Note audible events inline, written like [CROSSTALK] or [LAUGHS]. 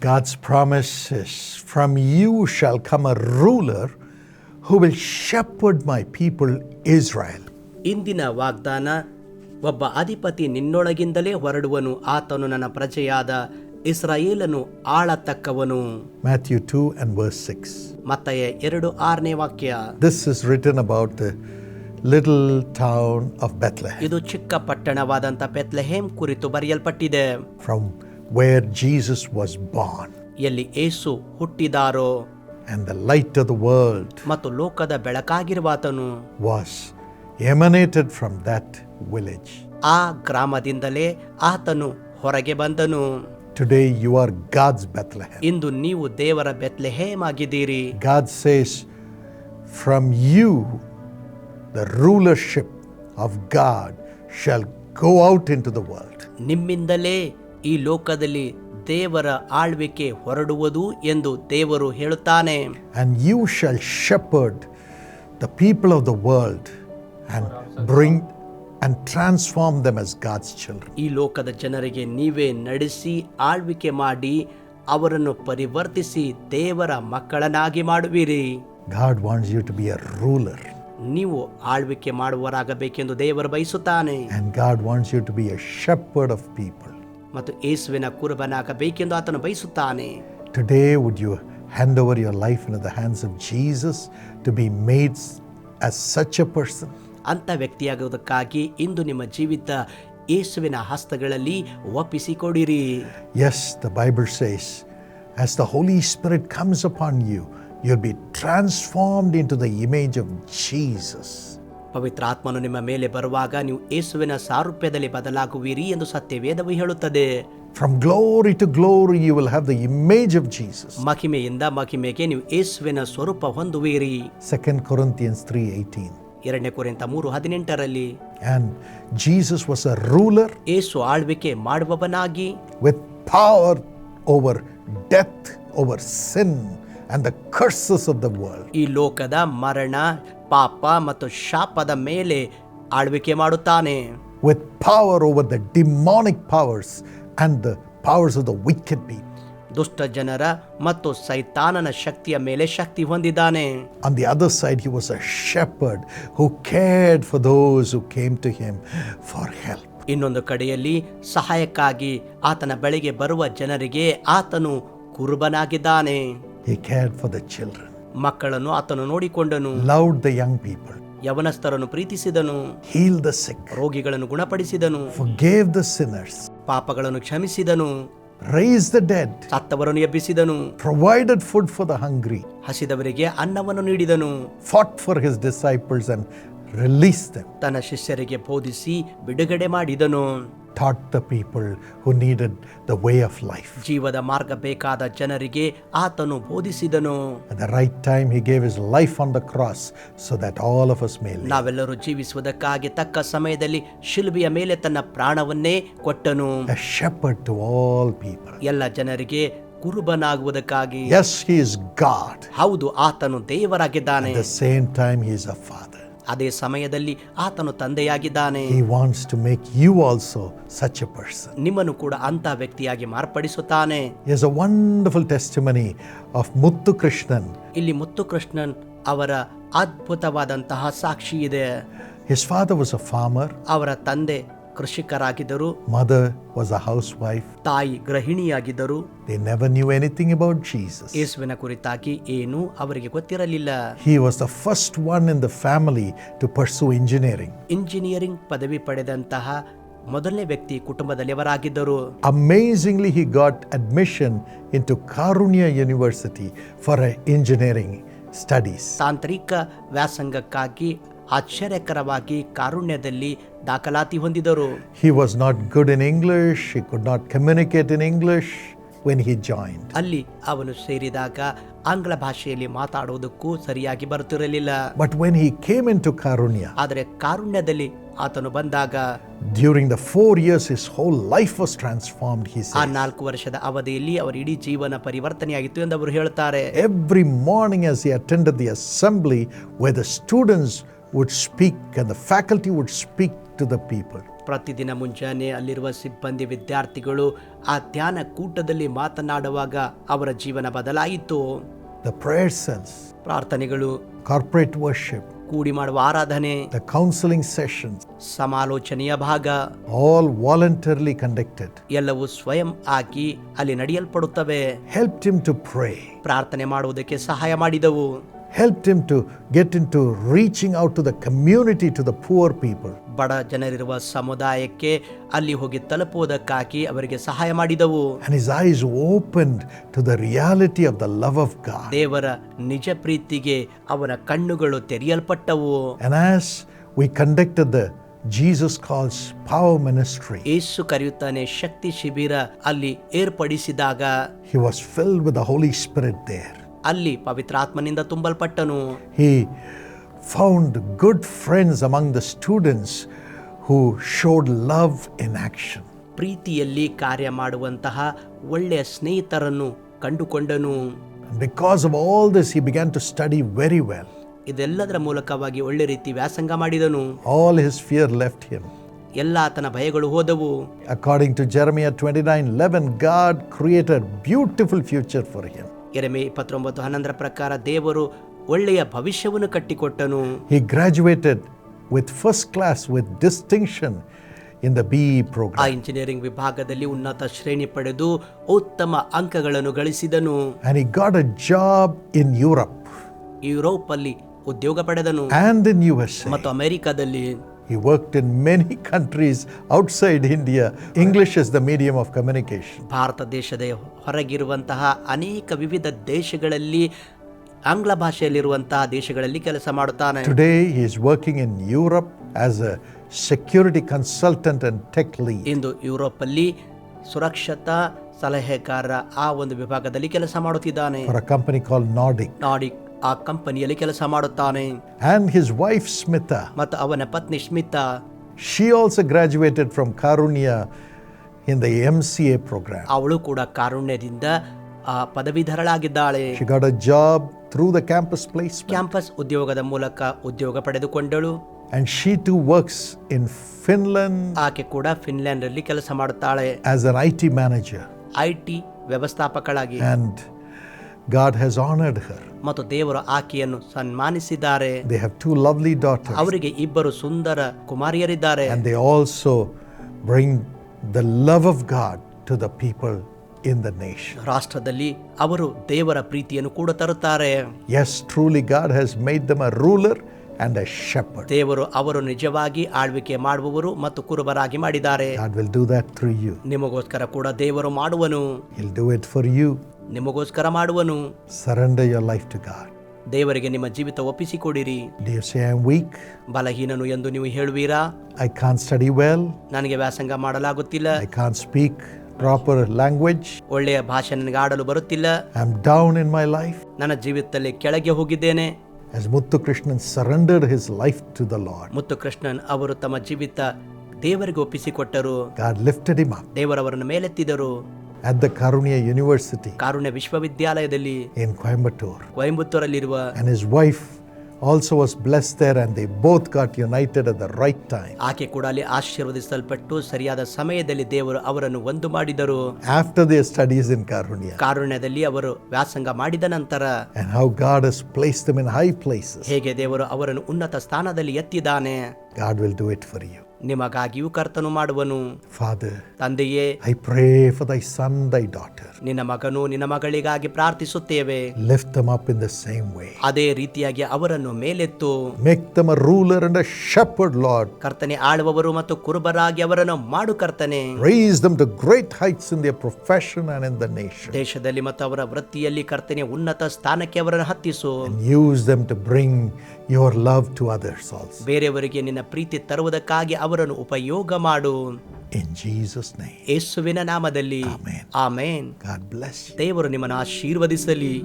God's promise is From you shall come a ruler who will shepherd my people Israel. ಇಂದಿನ ವಾಗ್ದಾನ ಒಬ್ಬ ಅಧಿಪತಿ ನಿನ್ನೊಳಗಿಂದಲೇ ಹೊರಡುವನು ಆತನು ನನ್ನ ಪ್ರಜೆಯಾದ ಇಸ್ರಾಯೇಲನು ಆಳತಕ್ಕವನು Matthew 2 and verse 6. ಮತ್ತಯ ಎರಡು ಆರನೇ ವಾಕ್ಯ This is written about the little town of Bethlehem, ಇದು ಚಿಕ್ಕ ಪಟ್ಟಣವಾದಂಥ ಬೆತ್ಲೆಹೇಮ್ ಕುರಿತು ಬರೆಯಲ್ಪಟ್ಟಿದೆ from where Jesus was born. ಎಲ್ಲಿ ಏಸು ಹುಟ್ಟಿದಾರೋ And the light of the world ಮತ್ತು ಲೋಕದ ಬೆಳಕಾಗಿರುವಾತನು was emanated from that village. ಆ ಗ್ರಾಮದಿಂದಲೇ ಆತನು ಹೊರಗೆ ಬಂದನು Today you are God's Bethlehem. ಇಂದು ನೀವು ದೇವರ ಬೆತ್ಲೆಹೇಮ್ ಆಗಿದ್ದೀರಿ God says, From you the rulership of God shall go out into the world. ನಿಮ್ಮಿಂದಲೇ ಈ ಲೋಕದಲ್ಲಿ ದೇವರ ಆಳ್ವಿಕೆ ಹೊರಡುವುದು ಎಂದು ದೇವರು ಹೇಳುತ್ತಾನೆ and you shall shepherd the people of the world and bring and transform them as God's children. ಈ ಲೋಕದ ಜನರಿಗೆ ನೀವೇ ನಡೆಸಿ ಆಳ್ವಿಕೆ ಮಾಡಿ ಅವರನ್ನು ಪರಿವರ್ತಿಸಿ ದೇವರ ಮಕ್ಕಳನ್ನಾಗಿ ಮಾಡುವಿರಿ God wants you to be a ruler. ನೀವು ಆಳ್ವಿಕೆ ಮಾಡುವರಾಗಬೇಕೆಂದು ದೇವರು ಬಯಸುತ್ತಾನೆ And God wants you to be a shepherd of people. ಮತ್ತು ಯೇಸುವಿನ ಕುರುಬನಾಗಬೇಕೆಂದು ಆತನು ಬಯಸುತ್ತಾನೆ. Today would you hand over your life in the hands of Jesus to be made as such a person ಅಂತ ವ್ಯಕ್ತಿಯಾಗುವುದಕ್ಕಾಗಿ ಇಂದು ನಿಮ್ಮ ಜೀವಿತ ಯೇಸುವಿನ ಹಸ್ತಗಳಲ್ಲಿ ಒಪ್ಪಿಸಿಕೊಡಿರಿ. As the Bible says as the Holy Spirit comes comes you you be transformed into the image of Jesus. ಪವಿತ್ರ ಆತ್ಮನು ನಿಮ್ಮ ಮೇಲೆ ಬರುವಾಗ ನೀವು ಯೇಸುವಿನ ಸಾರೂಪ್ಯದಲ್ಲಿ ಬದಲಾಗುವಿರಿ ಎಂದು ಸತ್ಯವೇದವು ಹೇಳುತ್ತದೆ From glory to glory, you will have the image of Jesus. ಮಹಿಮೆಯಿಂದ ಮಹಿಮೆಗೆ ನೀವು ಯೇಸುವಿನ ಸ್ವರೂಪ ಹೊಂದುವಿರಿ 2 Corinthians 3:18. ಎರಡನೇ ಕೊರಿಂಥ ಮೂರು ಹದಿನೆಂಟರಲ್ಲಿ And Jesus was a ruler ಯೇಸು ಆಳ್ವಿಕೆ ಮಾಡುವವನಾಗಿ with power over death, over sin, and the curses of the world ಈ ಲೋಕದ ಮರಣ ಪಾಪ ಮತ್ತು ಶಾಪದ ಮೇಲೆ ಆಳ್ವಿಕೆ ಮಾಡುತ್ತಾನೆ. With power over the demonic powers and the powers of the wicked be ದುಷ್ಟ ಜನರ ಮತ್ತು ಸೈತಾನನ ಶಕ್ತಿಯ ಮೇಲೆ ಶಕ್ತಿ ಹೊಂದಿದ್ದಾನೆ. On the other side he was a shepherd who cared for those who came to him for help ಇನ್ನೊಂದು ಕಡೆಯಲ್ಲಿ ಸಹಾಯಕ್ಕಾಗಿ ಆತನ ಬಳಿಗೆ ಬರುವ ಜನರಿಗೆ ಆತನು ಕುರುಬನಾಗಿದ್ದಾನೆ. He cared for the children, ಮಕ್ಕಳನ್ನು ಆತನು ನೋಡಿಕೊಂಡನು loved the young people, ಯವನಸ್ಥರನ್ನು ಪ್ರೀತಿಸಿದನು healed the sick, ರೋಗಿಗಳನ್ನು ಗುಣಪಡಿಸಿದನು forgave the sinners, ಪಾಪಗಳನ್ನು ಕ್ಷಮಿಸಿದನು raised the dead, ಸತ್ತವರನ್ನು ಎಬ್ಬಿಸಿದನು provided food for the hungry, ಹಸಿದವರಿಗೆ ಅನ್ನವನ್ನು ನೀಡಿದನು fought for his disciples and released them, ತನ್ನ ಶಿಷ್ಯರಿಗೆ ಬೋಧಿಸಿ ಬಿಡುಗಡೆ ಮಾಡಿದನು taught the people who needed the way of life. ಜೀವದ ಮಾರ್ಗ ಬೇಕಾದ ಜನರಿಗೆ ಆತನು ಬೋಧಿಸಿದನು At the right time, he gave his life on the cross so that all of us may live. ನಾವೆಲ್ಲರೂ ಜೀವಿಸುವುದಕ್ಕಾಗಿ ತಕ್ಕ ಸಮಯದಲ್ಲಿ ಶಿಲುಬೆಯ ಮೇಲೆ ತನ್ನ ಪ್ರಾಣವನ್ನೇ ಕೊಟ್ಟನು A shepherd to all people. ಎಲ್ಲ ಜನರಿಗೆ ಕುರುಬನಾಗುವುದಕ್ಕಾಗಿ Yes, he is God. ಹೌದು ಆತನು ದೇವರಾಗಿದ್ದಾನೆ At the same time, he is a father. ಅದೇ ಸಮಯದಲ್ಲಿ ಆತನು ತಂದೆಯಾಗಿದ್ದಾನೆ He wants to make you also such a person. ನಿಮ್ಮನ್ನು ಕೂಡ ಅಂತ ವ್ಯಕ್ತಿಯಾಗಿ ಮಾರ್ಪಡಿಸುತ್ತಾನೆ Here's a wonderful testimony of Muthu Krishnan. ಇಲ್ಲಿ ಮುತ್ತು ಕೃಷ್ಣನ್ ಅವರ ಅದ್ಭುತವಾದಂತಹ ಸಾಕ್ಷಿ ಇದೆ His father was a farmer, ಅವರ ತಂದೆ ಕೃಷಿಕರಾಗಿದ್ದರು. Mother was a housewife ತಾಯಿ ಗೃಹಿಣಿಯಾಗಿದ್ದರು. They never knew anything about Jesus ಯೇಸುವಿನ ಕುರಿತಾಗಿ ಏನು ಅವರಿಗೆ ಗೊತ್ತಿರಲಿಲ್ಲ. He was the first one in the family to pursue engineering engineering ಪದವಿ ಪಡೆದಂತಹ ಮೊದಲನೇ ವ್ಯಕ್ತಿ ಕುಟುಂಬದಲ್ಲಿ ಅವರಾಗಿದ್ದರು. Amazingly he got admission into Karunya university for a engineering studies ತಾಂತ್ರಿಕ ವ್ಯಾಸಂಗಕ್ಕಾಗಿ ಆಶ್ಚರ್ಯಕರವಾಗಿ ಕಾರುಣ್ಯದಲ್ಲಿ ದಾಖಲಾತಿ ಹೊಂದಿದರು. He was not good in English he could not communicate in English when he join ಅಲ್ಲಿ ಅವನು ಸೇರಿದಾಗ ಆಂಗ್ಲ ಭಾಷೆಯಲ್ಲಿ ಮಾತಾಡುವುದಕ್ಕೂ ಸರಿಯಾಗಿ ಬರುತ್ತಿರಲಿಲ್ಲ. But when he came into Karunya ಆದರೆ ಕಾರುಣ್ಯದಲ್ಲಿ ಆತನು ಬಂದಾಗ during the four years his whole life was transformed he ಆ ನಾಲ್ಕು ವರ್ಷದ ಅವಧಿಯಲ್ಲಿ ಅವರ ಇಡೀ ಜೀವನ ಪರಿವರ್ತನೆಯಾಗಿತ್ತು ಎಂದು ಅವರು ಹೇಳ್ತಾರೆ every morning as he attended the assembly where the students would speak and the faculty would speak to the people, ಪ್ರತಿದಿನ ಮುಂಜಾನೆ ಅಲ್ಲಿರುವ ಸಿಬ್ಬಂದಿ ವಿದ್ಯಾರ್ಥಿಗಳು ಆ ಧ್ಯಾನ ಕೂಟದಲ್ಲಿ ಮಾತನಾಡುವಾಗ ಅವರ ಜೀವನ ಬದಲಾಯಿತು The prayer cells, ಪ್ರಾರ್ಥನೆಗಳು corporate worship, ಕೂಡಿ ಮಾಡುವ ಆರಾಧನೆ the counseling sessions, ಸಮಾಲೋಚನೆಯ ಭಾಗ all voluntarily conducted, ಎಲ್ಲವೂ ಸ್ವಯಂ ಆಗಿ ಅಲ್ಲಿ ನಡೆಯಲ್ಪಡುತ್ತವೆ helped him to pray, ಪ್ರಾರ್ಥನೆ ಮಾಡುವುದಕ್ಕೆ ಸಹಾಯ ಮಾಡಿದವು helped him to get into reaching out to the community, to the poor people. ಬಡ ಜನರಿರುವ ಸಮುದಾಯಕ್ಕೆ ಅಲ್ಲಿ ಹೋಗಿ ತಲುಪುವುದಕ್ಕಾಗಿ ಅವರಿಗೆ ಸಹಾಯ ಮಾಡಿದವು And his eyes opened to the reality of the love of God. ದೇವರ ನಿಜ ಪ್ರೀತಿಗೆ ಅವನ ಕಣ್ಣುಗಳು ತೆರೆಯಲ್ಪಟ್ಟವು And as we conducted the Jesus Calls Power Ministry, ಏಸು ಕರೆಯುತ್ತಾನೆ ಶಕ್ತಿ ಶಿಬಿರ ಅಲ್ಲಿ ಏರ್ಪಡಿಸಿದಾಗ he was filled with the Holy Spirit there. ಅಲ್ಲಿ ಪವಿತ್ರಾತ್ಮನಿಂದ ತುಂಬಲ್ಪಟ್ಟನು. He found good friends among the students who showed love in action ಪ್ರೀತಿಯಲ್ಲಿ ಕಾರ್ಯ ಮಾಡುವಂತಹ ಒಳ್ಳೆಯ ಸ್ನೇಹಿತರನ್ನು ಕಂಡುಕೊಂಡನು. Because of all this he began to study very well well. ಇದೆಲ್ಲದರ ಮೂಲಕವಾಗಿ ಒಳ್ಳೆ ರೀತಿ ವ್ಯಾಸಂಗ ಮಾಡಿದನು. All his fear left him ಎಲ್ಲ ಆತನ ಭಯಗಳು ಹೋದವು. According to to Jeremiah 29 11, God created beautiful future for him. ಎರಮೆ ಇಪ್ಪತ್ತೊಂಬತ್ತು ಹನ್ನೊಂದರ ಪ್ರಕಾರ ದೇವರು ಒಳ್ಳೆಯ ಭವಿಷ್ಯವನ್ನು ಕಟ್ಟಿಕೊಟ್ಟನು. He with first class with distinction in the B program ಆ ಇಂಜಿನಿಯರಿಂಗ್ ವಿಭಾಗದಲ್ಲಿ ಉನ್ನತ ಶ್ರೇಣಿ ಪಡೆದು ಉತ್ತಮ ಅಂಕಗಳನ್ನು ಗಳಿಸಿದನು. And he got a job in Europe. Europe ಅಲ್ಲಿ ಉದ್ಯೋಗ ಪಡೆದನು. And ಯು ಎಸ್ ಮತ್ತು ಅಮೆರಿಕದಲ್ಲಿ He worked in many [LAUGHS] countries outside India. English is the medium of communication. Bharat ದೇಶದ ಹೊರಗಿರುವಂತಹ ಅನೇಕ ವಿವಿಧ ದೇಶಗಳಲ್ಲಿ ಆಂಗ್ಲ ಭಾಷೆಯಲ್ಲಿರುವಂತಹ ದೇಶಗಳಲ್ಲಿ ಕೆಲಸ ಮಾಡುತ್ತಾನೆ Today, he is working in Europe as a security consultant and tech lead. Into Europe ಅಲ್ಲಿ ಸುರಕ್ಷತಾ ಸಲಹೆಗಾರ ಆ ಒಂದು ವಿಭಾಗದಲ್ಲಿ ಕೆಲಸ ಮಾಡುತ್ತಿದ್ದಾನೆ for a company called Nordic. Nadig ಆ ಕಂಪನಿಯಲ್ಲಿ ಕೆಲಸ ಮಾಡುತ್ತಾನೆ. ಅಂಡ್ ಹಿಸ್ ವೈಫ್ ಸ್ಮಿತ ಮತ್ತು ಅವನ ಪತ್ನಿ Smitha she also graduated from Karunya in the M C A program ಅವಳು ಕೂಡ ಕಾರುಣ್ಯದಿಂದ ಆ ಪದವೀಧರಳಾಗಿದ್ದಾಳೆ. She got a job through the campus place campus ಉದ್ಯೋಗದ ಮೂಲಕ ಉದ್ಯೋಗ ಪಡೆದುಕೊಂಡಳು. And she to works in Finland ಆಕೆ ಕೂಡ ಫಿನ್ಲ್ಯಾಂಡ್ ಅಲ್ಲಿ ಕೆಲಸ ಮಾಡುತ್ತಾಳೆ. As an I T manager I T ವ್ಯವಸ್ಥಾಪಕಳಾಗಿ. And God has honored her. ಮತ್ತು ದೇವರು ಆಕೆಯನ್ನು ಸನ್ಮಾನಿಸಿದ್ದಾರೆ They have two lovely daughters. ಅವರಿಗೆ ಇಬ್ಬರು ಸುಂದರ ಕುಮಾರಿಯರಿದ್ದಾರೆ And they also bring the love of God to the people in the nation. ರಾಷ್ಟ್ರದಲ್ಲಿ ಅವರು ದೇವರ ಪ್ರೀತಿಯನ್ನು ಕೂಡ ತರುತ್ತಾರೆ Yes, truly, God has made them a ruler and a shepherd. ದೇವರು ಅವರು ನಿಜವಾಗಿ ಆಳ್ವಿಕೆ ಮಾಡುವವರು ಮತ್ತು ಕುರುಬರಾಗಿ ಮಾಡಿದ್ದಾರೆ God will do that through you. ನಿಮಗೋಸ್ಕರ ಕೂಡ ದೇವರು ಮಾಡುವನು He'll do it for you. ನಿಮಗೋಸ್ಕರ ಮಾಡುವನು Surrender your life to God. ದೇವರಿಗೆ ನಿಮ್ಮ ಜೀವಿತ ಒಪ್ಪಿಸಿಕೊಡಿರಿ Do you I I'm weak? ಬಲಹೀನನು ಎಂದು ನೀವು ಹೇಳುವೀರಾ I can't study well? ನನಗೆ ವ್ಯಾಸಂಗ ಮಾಡಲಾಗುತ್ತಿಲ್ಲ I can't speak proper language? ಒಳ್ಳೆಯ ಭಾಷೆ ನನಗೆ ಆಡಲು ಬರುತ್ತಿಲ್ಲ I'm down in my life? ನನ್ನ ಜೀವಿತದಲ್ಲಿ ಕೆಳಗೆ ಹೋಗಿದ್ದೇನೆ As Muthu Krishnan surrendered his life to the Lord, ಮುತ್ತು ಕೃಷ್ಣನ್ ಅವರು ತಮ್ಮ ಜೀವಿತ ದೇವರಿಗೆ ಒಪ್ಪಿಸಿಕೊಟ್ಟರು God lifted him up ದೇವರವರನ್ನು ಮೇಲೆತ್ತಿದರು at the Karunya University ಕಾರುಣ್ಯ ವಿಶ್ವವಿದ್ಯಾಲಯದಲ್ಲಿ in Coimbatore. ಕೊಯಂಬತ್ತೂರಲ್ಲಿರುವ And his wife also was blessed there, and they both got united at the right time. ಆಕೆ ಕೂಡ ಅಲ್ಲಿ ಆಶೀರ್ವದಿಸಲ್ಪಟ್ಟು ಸರಿಯಾದ ಸಮಯದಲ್ಲಿ ದೇವರು ಅವರನ್ನು ಒಂದು ಮಾಡಿದರು After their studies in Karunya, ಕಾರುಣ್ಯದಲ್ಲಿ ಅವರು ವ್ಯಾಸಂಗ ಮಾಡಿದ ನಂತರ and how God has placed them in high places, ಹೇಗೆ ದೇವರು ಅವರನ್ನು ಉನ್ನತ ಸ್ಥಾನದಲ್ಲಿ ಎತ್ತಿದ್ದಾನೆ God will do it for you. ನಿಮಗಾಗಿಯೂ ಕರ್ತನು ಮಾಡುವನು. ಫಾದರ್ ತಂದೆಯೇ I pray for thy son thy daughter ನಿನ್ನ ಮಗನು ನಿನ್ನ ಮಗಳಿಗಾಗಿ ಪ್ರಾರ್ಥಿಸುತ್ತೇವೆ. Lift them up in the same way ಅದೇ ರೀತಿಯಾಗಿ ಅವರನ್ನು ಮೇಲೆತ್ತು. Make them a ruler and a shepherd Lord ಕರ್ತನೆ ಆಳುವವರು ಮತ್ತು ಕುರುಬರಾಗಿ ಅವರನ್ನು ಮಾಡು ಕರ್ತನೆ. Rise them to great heights in their profession and in the nation ದೇಶದಲ್ಲಿ ಮತ್ತು ಅವರ ವೃತ್ತಿಯಲ್ಲಿ ಕರ್ತನೆ ಉನ್ನತ ಸ್ಥಾನಕ್ಕೆ ಅವರನ್ನು ಹತ್ತಿಸು. Use them to bring your love to others also. ಬೇರೆಯವರಿಗೆ ನಿನ್ನ ಪ್ರೀತಿ ತರುವುದಕ್ಕಾಗಿ ಅವರನ್ನು ಉಪಯೋಗ ಮಾಡು. ಇನ್ ಜೀಸಸ್ ನೇಮ್ ಯೇಸುವಿನ ನಾಮದಲ್ಲಿ. ಆಮೆನ್. God bless. ದೇವರು ನಿಮ್ಮನ್ನು ಆಶೀರ್ವದಿಸಲಿ.